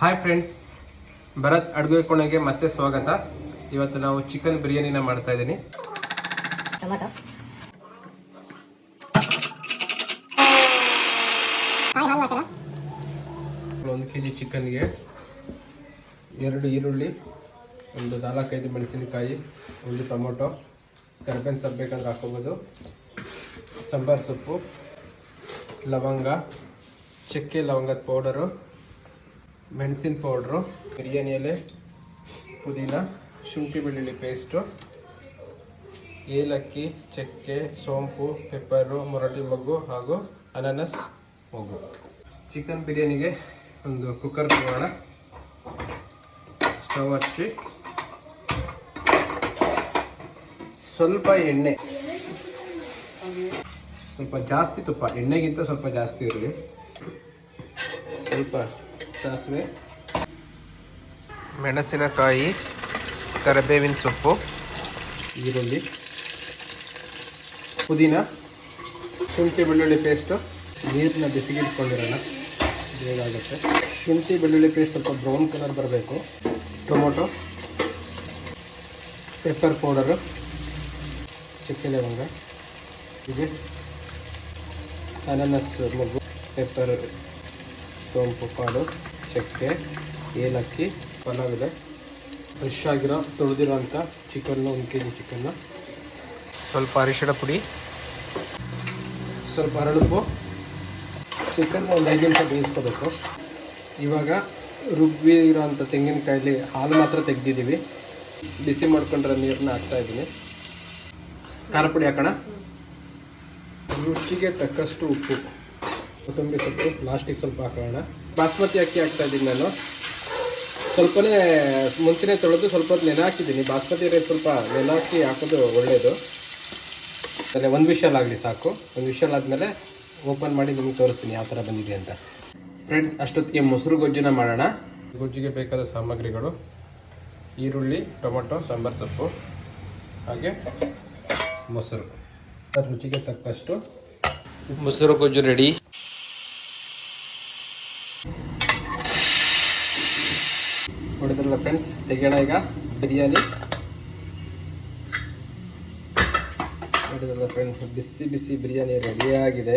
Hi friends Bharat ಅಡುಗೆ ಕೋಣೆಗೆ ಮತ್ತೆ ಸ್ವಾಗತ. ಇವತ್ತು ನಾವು ಚಿಕನ್ ಬಿರಿಯಾನಿನ ಮಾಡ್ತಾ ಇದ್ದೀನಿ. ಒಂದು ಕೆ ಜಿ ಚಿಕನ್ಗೆ ಎರಡು ಈರುಳ್ಳಿ ಒಂದು ನಾಲ್ಕೈದು ಮೆಣಸಿನಕಾಯಿ ಒಂದು ಟೊಮೊಟೊ ಕರ್ಬೇನ್ ಸೊಪ್ಪು ಬೇಕಂದ್ರೆ ಹಾಕೋಬೋದು ಸಾಂಬಾರು ಸೊಪ್ಪು ಲವಂಗ ಚಕ್ಕೆ ಲವಂಗದ ಪೌಡರು ಮೆಣಸಿನ ಪೌಡ್ರು, ಬಿರಿಯಾನಿ ಎಲೆ, ಪುದೀನ, ಶುಂಠಿ ಬೆಳ್ಳುಳ್ಳಿ ಪೇಸ್ಟು, ಏಲಕ್ಕಿ, ಚಕ್ಕೆ, ಸೋಂಪು, ಪೆಪ್ಪರು, ಮುರಳಿ ಮೊಗ್ಗು ಹಾಗೂ ಅನಾನಸ್ ಮೊಗ್ಗು. ಚಿಕನ್ ಬಿರಿಯಾನಿಗೆ ಒಂದು ಕುಕ್ಕರ್ ತಗೋಣ ಸ್ಟವ್ ಹಚ್ಚಿ. ಸ್ವಲ್ಪ ಎಣ್ಣೆ. ಸ್ವಲ್ಪ ಜಾಸ್ತಿ ತುಪ್ಪ. ಎಣ್ಣೆಗಿಂತ ಸ್ವಲ್ಪ ಜಾಸ್ತಿ ಇರಲಿ. ಸ್ವಲ್ಪ ಸಾಸಿವೆ. ಮೆಣಸಿನಕಾಯಿ ಕರಿಬೇವಿನ ಸೊಪ್ಪು. ಈರುಳ್ಳಿ. ಪುದೀನ. ಶುಂಠಿ ಬೆಳ್ಳುಳ್ಳಿ ಪೇಸ್ಟು ನೀರನ್ನ ಬಿಸಿಗಿಟ್ಕೊಂಡಿರೋಣ ಬೇಗ ಆಗುತ್ತೆ. ಶುಂಠಿ ಬೆಳ್ಳುಳ್ಳಿ ಪೇಸ್ಟ್ ಸ್ವಲ್ಪ ಬ್ರೌನ್ ಕಲರ್ ಬರಬೇಕು. ಟೊಮೊಟೊ. ಪೆಪ್ಪರ್ ಪೌಡರು ಚಕ್ಕೆ ಲವಂಗ ಹೀಗೆ. ಅನಾನಸ್ ಮಗು ಪೆಪ್ಪರ್ ಸೋಂಪು ಕಾಳು ಚಕ್ಕೆ ಏಲಕ್ಕಿ ಪಲಾವ್ ಇದೆ ಫ್ರೆಶ್ ಆಗಿರೋ ತೊಳೆದಿರೋಂಥ ಚಿಕನ್ನು ಒಂದು ಕೆ ಜಿ ಚಿಕನ್ನು. ಸ್ವಲ್ಪ ಅರಿಶಿಣ ಪುಡಿ. ಸ್ವಲ್ಪ ಅರಳುಪು ಚಿಕನ್ ಒಂದು ಐದು ನಿಮಿಷ ಬೇಯಿಸ್ಕೋಬೇಕು. ಇವಾಗ ರುಬ್ಬಿ ಇರೋಂಥ ತೆಂಗಿನಕಾಯಲ್ಲಿ ಹಾಲು ಮಾತ್ರ ತೆಗ್ದಿದ್ದೀವಿ. ಬಿಸಿ ಮಾಡ್ಕೊಂಡಿರೋ ನೀರನ್ನ ಹಾಕ್ತಾ ಇದ್ದೀನಿ. ಖಾರ ಪುಡಿ ಹಾಕೋಣ. ರುಚಿಗೆ ತಕ್ಕಷ್ಟು ಉಪ್ಪು. ಕೊತ್ತಂಬರಿ ಸೊಪ್ಪು ಲಾಸ್ಟಿಗೆ ಸ್ವಲ್ಪ ಹಾಕೋಣ. ಬಾಸ್ಮತಿ ಅಕ್ಕಿ ಹಾಕ್ತಾ ಇದ್ದೀನಿ ನಾನು. ಸ್ವಲ್ಪನೇ ಮುಂಚೆನೇ ತೊಳೆದು ಸ್ವಲ್ಪ ಹೊತ್ತು ನೆನೆ ಹಾಕಿದ್ದೀನಿ ಬಾಸ್ಮತಿ ರೈಸ್ ಸ್ವಲ್ಪ ನೆನೆ ಹಾಕಿ ಹಾಕೋದು ಒಳ್ಳೆಯದು ಅದೇ ಒಂದು ವಿಷಲ್ ಆಗಲಿ ಸಾಕು. ಒಂದು ವಿಷಲ್ ಆದಮೇಲೆ ಓಪನ್ ಮಾಡಿ ನಿಮಗೆ ತೋರಿಸ್ತೀನಿ ಯಾವ ಥರ ಬಂದಿದೆ ಅಂತ. ಫ್ರೆಂಡ್ಸ್ ಅಷ್ಟೊತ್ತಿಗೆ ಮೊಸರು ಗೊಜ್ಜಿನ ಮಾಡೋಣ. ಗೊಜ್ಜಿಗೆ ಬೇಕಾದ ಸಾಮಗ್ರಿಗಳು. ಈರುಳ್ಳಿ, ಟೊಮೊಟೊ, ಸಾಂಬಾರು ಸೊಪ್ಪು, ಹಾಗೆ ಮೊಸರು. ರುಚಿಗೆ ತಕ್ಕಷ್ಟು ಮೊಸರು ಗೊಜ್ಜು ರೆಡಿ ಫ್ರೆಂಡ್ಸ್ ತೆಗೆಯೋಣ ಈಗ. ಬಿರಿಯಾನಿ. ನೋಡಿದ್ರಲ್ಲ ಫ್ರೆಂಡ್ಸ್ ಬಿಸಿ ಬಿಸಿ ಬಿರಿಯಾನಿ ರೆಡಿಯಾಗಿದೆ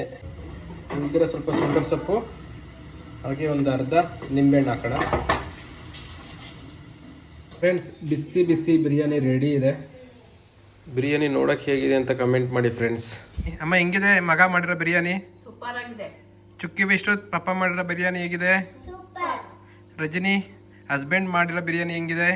ಉಳಿದಿರೋ ಸ್ವಲ್ಪ ಸುಂಟರ್ ಸೊಪ್ಪು ಹಾಗೆ ಒಂದು ಅರ್ಧ ನಿಂಬೆಹಣ್ಣು ಹಾಕೋಣ. ಫ್ರೆಂಡ್ಸ್ ಬಿಸಿ ಬಿಸಿ ಬಿರಿಯಾನಿ ರೆಡಿ ಇದೆ. ಬಿರಿಯಾನಿ ನೋಡಕ್ಕೆ ಹೇಗಿದೆ ಅಂತ ಕಮೆಂಟ್ ಮಾಡಿ ಫ್ರೆಂಡ್ಸ್ ಅಮ್ಮ ಹೆಂಗಿದೆ? ಮಗ ಮಾಡಿರೋ ಬಿರಿಯಾನಿ? ಸೂಪರ್ ಆಗಿದೆ. ಚುಕ್ಕಿ ವಿಷ್ಣು ಪಪ್ಪ ಮಾಡಿರೋ ಬಿರಿಯಾನಿ ಹೇಗಿದೆ? ರಜನಿ? ಹಸ್ಬೆಂಡ್ ಮಾಡಿರೋ ಬಿರಿಯಾನಿ ಹೆಂಗಿದೆ?